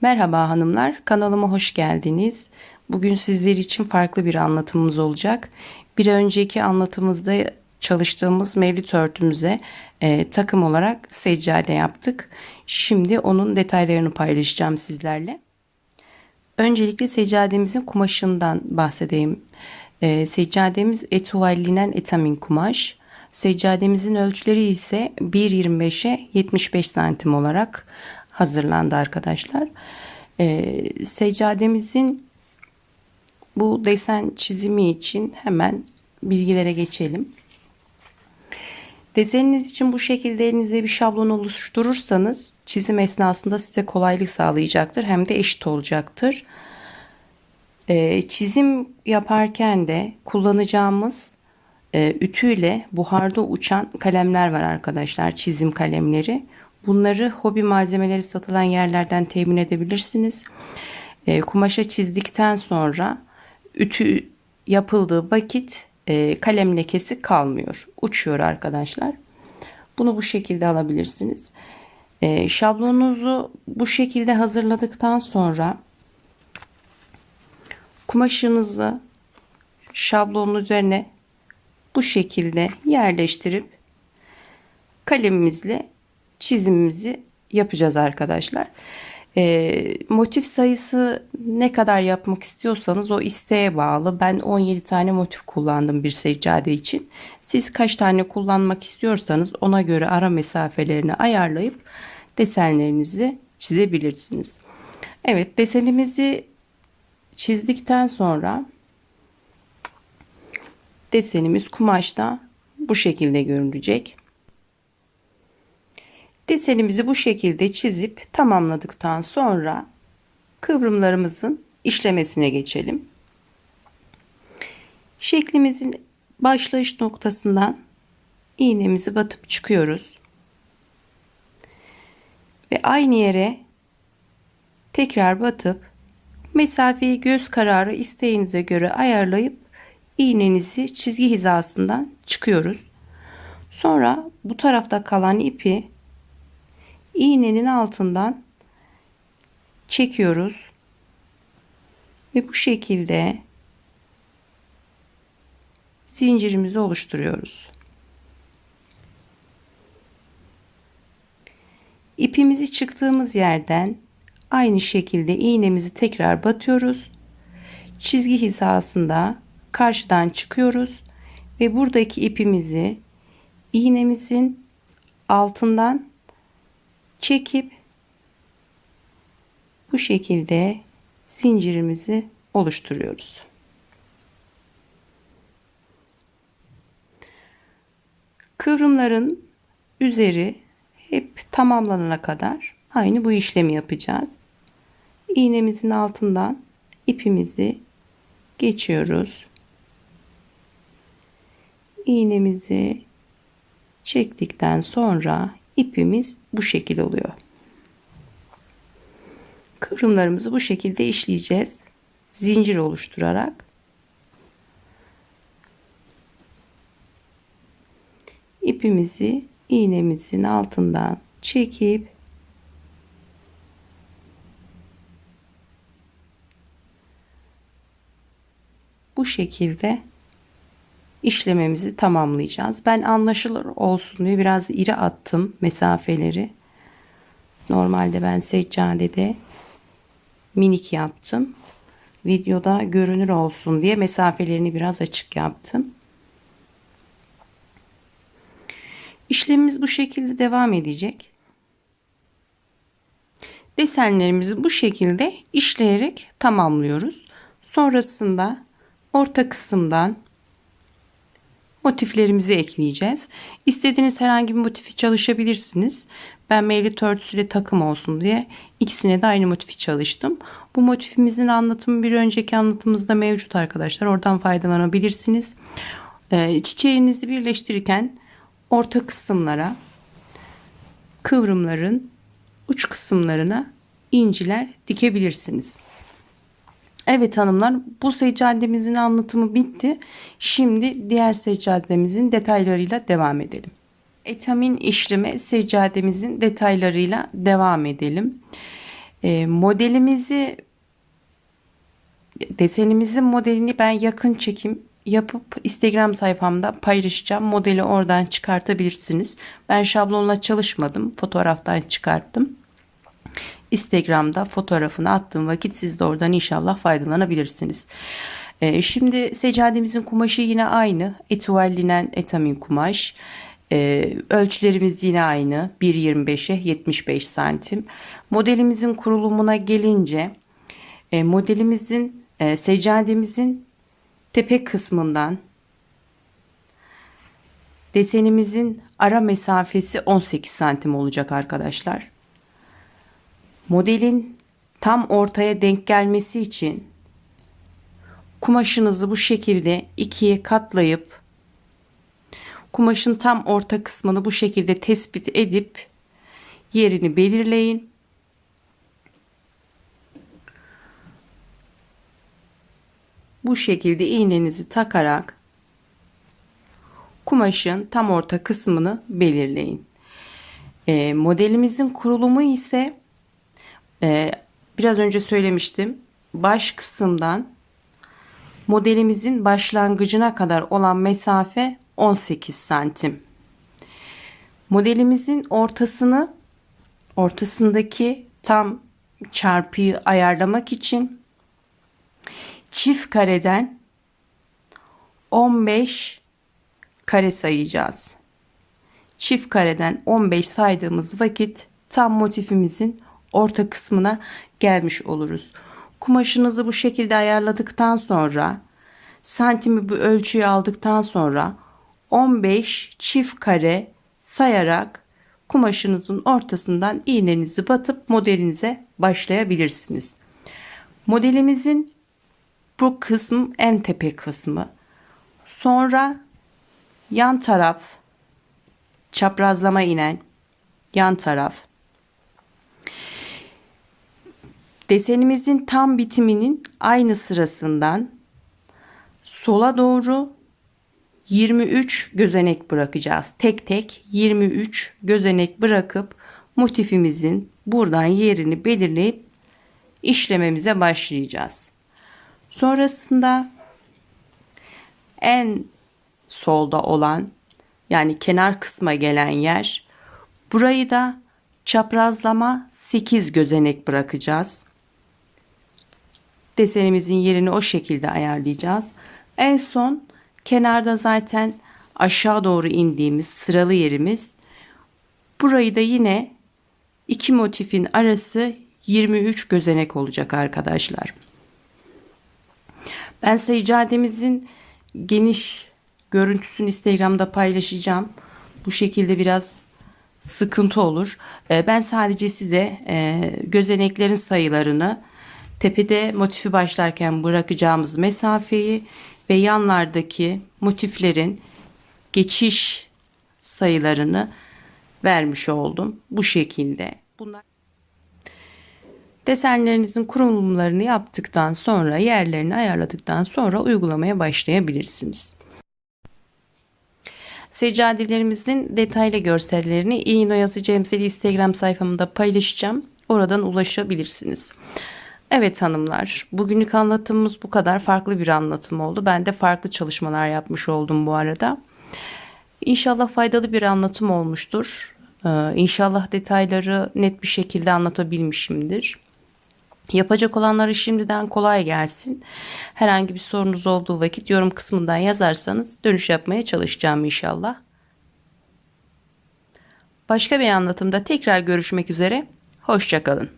Merhaba hanımlar, kanalıma hoş geldiniz. Bugün sizler için farklı bir anlatımımız olacak. Bir önceki anlatımızda çalıştığımız mevlüt örtümüze e, takım olarak seccade yaptık. Şimdi onun detaylarını paylaşacağım sizlerle. Öncelikle seccademizin kumaşından bahsedeyim. E, seccademiz etuvallinen etamin kumaş. Seccademizin ölçüleri ise 1.25'e 75 santim olarak hazırlandı arkadaşlar. Ee, seccademizin bu desen çizimi için hemen bilgilere geçelim. Deseniniz için bu şekilde elinize bir şablon oluşturursanız çizim esnasında size kolaylık sağlayacaktır. Hem de eşit olacaktır. Ee, çizim yaparken de kullanacağımız e, ütüyle buharda uçan kalemler var arkadaşlar. Çizim kalemleri. Bunları hobi malzemeleri satılan yerlerden temin edebilirsiniz. E, kumaşa çizdikten sonra ütü yapıldığı vakit e, kalem lekesi kalmıyor. Uçuyor arkadaşlar. Bunu bu şekilde alabilirsiniz. E, şablonunuzu bu şekilde hazırladıktan sonra kumaşınızı şablonun üzerine bu şekilde yerleştirip kalemimizle çizimimizi yapacağız arkadaşlar. E, motif sayısı ne kadar yapmak istiyorsanız o isteğe bağlı. Ben 17 tane motif kullandım bir seccade için. Siz kaç tane kullanmak istiyorsanız ona göre ara mesafelerini ayarlayıp desenlerinizi çizebilirsiniz. Evet desenimizi çizdikten sonra desenimiz kumaşta bu şekilde görünecek. Desenimizi bu şekilde çizip tamamladıktan sonra kıvrımlarımızın işlemesine geçelim. Şeklimizin başlayış noktasından iğnemizi batıp çıkıyoruz. Ve aynı yere tekrar batıp mesafeyi göz kararı isteğinize göre ayarlayıp iğnenizi çizgi hizasından çıkıyoruz. Sonra bu tarafta kalan ipi iğnenin altından çekiyoruz. Ve bu şekilde zincirimizi oluşturuyoruz. İpimizi çıktığımız yerden aynı şekilde iğnemizi tekrar batıyoruz. Çizgi hizasında karşıdan çıkıyoruz ve buradaki ipimizi iğnemizin altından çekip bu şekilde zincirimizi oluşturuyoruz. Kıvrımların üzeri hep tamamlanana kadar aynı bu işlemi yapacağız. İğnemizin altından ipimizi geçiyoruz. İğnemizi çektikten sonra ipimiz bu şekil oluyor. Kıvrımlarımızı bu şekilde işleyeceğiz. Zincir oluşturarak. ipimizi iğnemizin altından çekip bu şekilde işlememizi tamamlayacağız. Ben anlaşılır olsun diye biraz iri attım mesafeleri. Normalde ben seccadede minik yaptım. Videoda görünür olsun diye mesafelerini biraz açık yaptım. İşlemimiz bu şekilde devam edecek. Desenlerimizi bu şekilde işleyerek tamamlıyoruz. Sonrasında orta kısımdan motiflerimizi ekleyeceğiz. İstediğiniz herhangi bir motifi çalışabilirsiniz. Ben mevlit örtüsüyle takım olsun diye ikisine de aynı motifi çalıştım. Bu motifimizin anlatımı bir önceki anlatımımızda mevcut arkadaşlar. Oradan faydalanabilirsiniz. Ee, çiçeğinizi birleştirirken orta kısımlara kıvrımların uç kısımlarına inciler dikebilirsiniz. Evet hanımlar bu seccademizin anlatımı bitti. Şimdi diğer seccademizin detaylarıyla devam edelim. Etamin işleme seccademizin detaylarıyla devam edelim. E, modelimizi desenimizin modelini ben yakın çekim yapıp Instagram sayfamda paylaşacağım. Modeli oradan çıkartabilirsiniz. Ben şablonla çalışmadım. Fotoğraftan çıkarttım. Instagram'da fotoğrafını attığım vakit siz de oradan inşallah faydalanabilirsiniz. Ee, şimdi seccademizin kumaşı yine aynı. Etuval linen etamin kumaş. Ee, ölçülerimiz yine aynı. 1.25'e 75 santim. Modelimizin kurulumuna gelince e, modelimizin e, seccademizin tepe kısmından desenimizin ara mesafesi 18 santim olacak arkadaşlar. Modelin tam ortaya denk gelmesi için kumaşınızı bu şekilde ikiye katlayıp kumaşın tam orta kısmını bu şekilde tespit edip yerini belirleyin. Bu şekilde iğnenizi takarak kumaşın tam orta kısmını belirleyin. E, modelimizin kurulumu ise e, biraz önce söylemiştim. Baş kısımdan modelimizin başlangıcına kadar olan mesafe 18 santim. Modelimizin ortasını ortasındaki tam çarpıyı ayarlamak için çift kareden 15 kare sayacağız. Çift kareden 15 saydığımız vakit tam motifimizin orta kısmına gelmiş oluruz. Kumaşınızı bu şekilde ayarladıktan sonra santimi bu ölçüyü aldıktan sonra 15 çift kare sayarak kumaşınızın ortasından iğnenizi batıp modelinize başlayabilirsiniz. Modelimizin bu kısım en tepe kısmı. Sonra yan taraf çaprazlama inen yan taraf desenimizin tam bitiminin aynı sırasından sola doğru 23 gözenek bırakacağız. Tek tek 23 gözenek bırakıp motifimizin buradan yerini belirleyip işlememize başlayacağız. Sonrasında en solda olan yani kenar kısma gelen yer burayı da çaprazlama 8 gözenek bırakacağız. Desenimizin yerini o şekilde ayarlayacağız. En son kenarda zaten aşağı doğru indiğimiz sıralı yerimiz. Burayı da yine iki motifin arası 23 gözenek olacak arkadaşlar. Ben seccademizin geniş görüntüsünü Instagram'da paylaşacağım. Bu şekilde biraz sıkıntı olur. Ee, ben sadece size e, gözeneklerin sayılarını tepede motifi başlarken bırakacağımız mesafeyi ve yanlardaki motiflerin geçiş sayılarını vermiş oldum. Bu şekilde. Bunlar Desenlerinizin kurulumlarını yaptıktan sonra yerlerini ayarladıktan sonra uygulamaya başlayabilirsiniz. Seccadelerimizin detaylı görsellerini İğne Oyası Cemseli Instagram sayfamda paylaşacağım. Oradan ulaşabilirsiniz. Evet hanımlar, bugünlük anlatımımız bu kadar farklı bir anlatım oldu. Ben de farklı çalışmalar yapmış oldum bu arada. İnşallah faydalı bir anlatım olmuştur. Ee, inşallah detayları net bir şekilde anlatabilmişimdir. Yapacak olanlara şimdiden kolay gelsin. Herhangi bir sorunuz olduğu vakit yorum kısmından yazarsanız dönüş yapmaya çalışacağım inşallah. Başka bir anlatımda tekrar görüşmek üzere. Hoşçakalın.